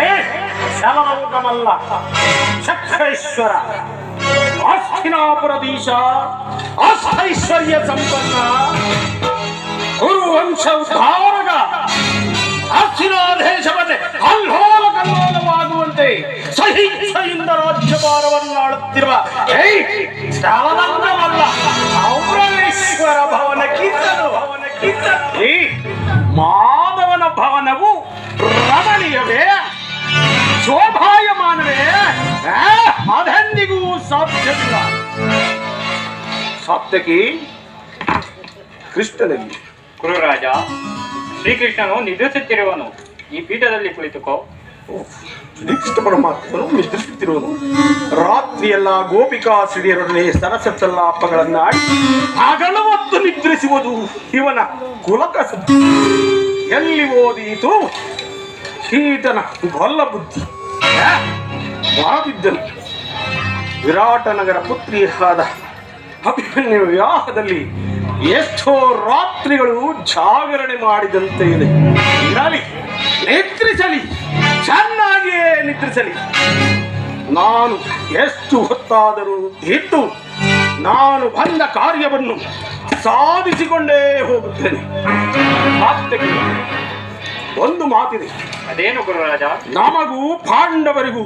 ಏ, ಶಲವಂಕಮಲ್ಲ ಚಕ್ರೇಶ್ವರ ಅಸ್ಥಿನಾಪುರದೀಶ ಅಸ್ಥೈಶ್ವರ್ಯ ಸಂಪನ್ನ ಕುರುವಂಶ ಉದ್ಧಾರಕ ಅಸ್ಥಿನಾದೇಶವನ್ನೇ ಅಲ್ಲೋಲ ಕಲ್ಲೋಲವಾಗುವಂತೆ ಸಹಿಂಸೆಯಿಂದ ರಾಜ್ಯಭಾರವನ್ನು ಆಳುತ್ತಿರುವ ಏಯ್ ಶಲವಂಕಮಲ್ಲ ಔರವೇಶ್ವರ ಭವನ ಕಿತ್ತನು ಭವನ ಕಿತ್ತನು ಈ ಮಾಧವನ ಭವನವು ಸಾಧ್ಯವಿಲ್ಲ ಸಾತ್ಯಕಿ ಕೃಷ್ಣನಲ್ಲಿ ಗುರುರಾಜ ಶ್ರೀಕೃಷ್ಣನು ನಿದ್ರಿಸುತ್ತಿರುವನು ಈ ಪೀಠದಲ್ಲಿ ಕುಳಿತುಕೋ। ಶ್ರೀಕೃಷ್ಣ ಪರಮಾತ್ಮನು ನಿದ್ರಿಸುತ್ತಿರುವನು। ರಾತ್ರಿಯೆಲ್ಲ ಗೋಪಿಕಾ ಸಿಡಿಯರೊಡನೆ ಸರಸತ್ತಲ್ಲಾಪಗಳನ್ನ ಆಡಿ ಹಗಲು ಹೊತ್ತು ನಿದ್ರಿಸುವುದು ಇವನ ಕುಲಕಸ ಎಲ್ಲಿ ಓದೀತು? ಈತನ ಗೊಲ್ಲ ಬುದ್ಧಿ। ಆ, ವಿರಾಟ ನಗರ ಪುತ್ರಿಯಾದ ಅಭಿಮನ್ಯ ವಿವಾಹದಲ್ಲಿ ಎಷ್ಟೋ ರಾತ್ರಿಗಳು ಜಾಗರಣೆ ಮಾಡಿದಂತೆ ಇದೆ. ಇರಲಿ, ನಿದ್ರಿಸಲಿ, ಚೆನ್ನಾಗಿಯೇ ನಿದ್ರಿಸಲಿ. ನಾನು ಎಷ್ಟು ಹೊತ್ತಾದರೂ ಇದ್ದು ನಾನು ಬಂದ ಕಾರ್ಯವನ್ನು ಸಾಧಿಸಿಕೊಂಡೇ ಹೋಗುತ್ತೇನೆ. ಒಂದು ಮಾತಿದೆ. ಅದೇನು ಗುರುರಾಜ? ನಮಗೂ ಪಾಂಡವರಿಗೂ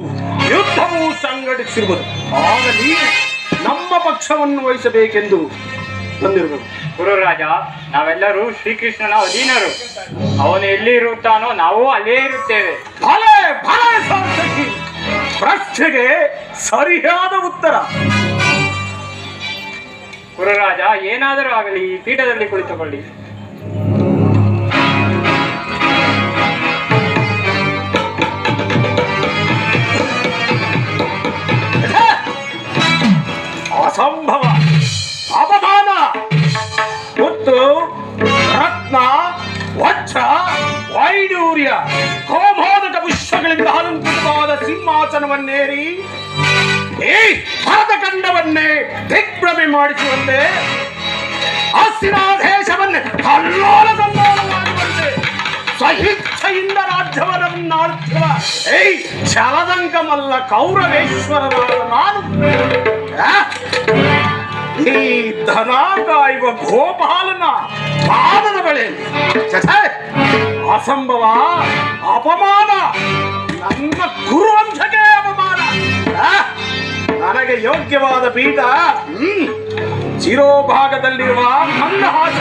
ಯುದ್ಧವು ಸಂಘಟಿಸಿರುವುದು. ಆಗ ನೀನು ನಮ್ಮ ಪಕ್ಷವನ್ನು ವಹಿಸಬೇಕೆಂದು ಬಂದಿರಬೇಕು ಗುರುರಾಜ ನಾವೆಲ್ಲರೂ ಶ್ರೀಕೃಷ್ಣನ ಅಧೀನರು. ಅವನು ಎಲ್ಲಿ ಇರುತ್ತಾನೋ ನಾವು ಅಲ್ಲೇ ಇರುತ್ತೇವೆ. ಭಲೆ ಭಲೆ ಸಾರ್ಥಕಿ. ಪ್ರಶ್ನೆಗೆ ಸರಿಯಾದ ಉತ್ತರ. ಗುರುರಾಜ ಏನಾದರೂ ಆಗಲಿ ಈ ಪೀಠದಲ್ಲಿ ಕುಳಿತುಕೊಳ್ಳಿ. ಮುತ್ತು ರತ್ನ, ವಜ್ರ, ವೈಡೂರ್ಯ ಗೋಮೋದಕ ಪುಷ್ಪಗಳಿಂದ ಅಲಂಕೃತವಾದ ಸಿಂಹಾಸನವನ್ನೇರಿ, ಈ ಭರತಖಂಡವನ್ನೇ ದಿಗ್ಭ್ರಮೆ ಮಾಡಿಸುವಂತೆ ಅಸ್ಥಿನಾದೇಶವನ್ನೇ ಕಲ್ಲೋಲ ಕಲ್ಲೋಲ ಮಾಡುವಂತೆ ಸಹಿಚ್ಛೆಯಿಂದ ರಾಜ್ಯವನ್ನಾಳುತ್ತಿರುವ ಏಯ್ ಶಲದಂಕಮಲ್ಲ ಕೌರವೇಶ್ವರನಾದ ನಾನು? ಈ ಕಾಯುವ ಗೋಪಾಲನ ಪಾದದ ಬಳಿ ಅಸಂಭವ, ಅಪಮಾನ, ನನ್ನ ಗುರುವಂಶಕ್ಕೆ ಅಪಮಾನ? ನನಗೆ ಯೋಗ್ಯವಾದ ಪೀಠ ಶಿರೋಭಾಗದಲ್ಲಿರುವ ಮಂದಹಾಸ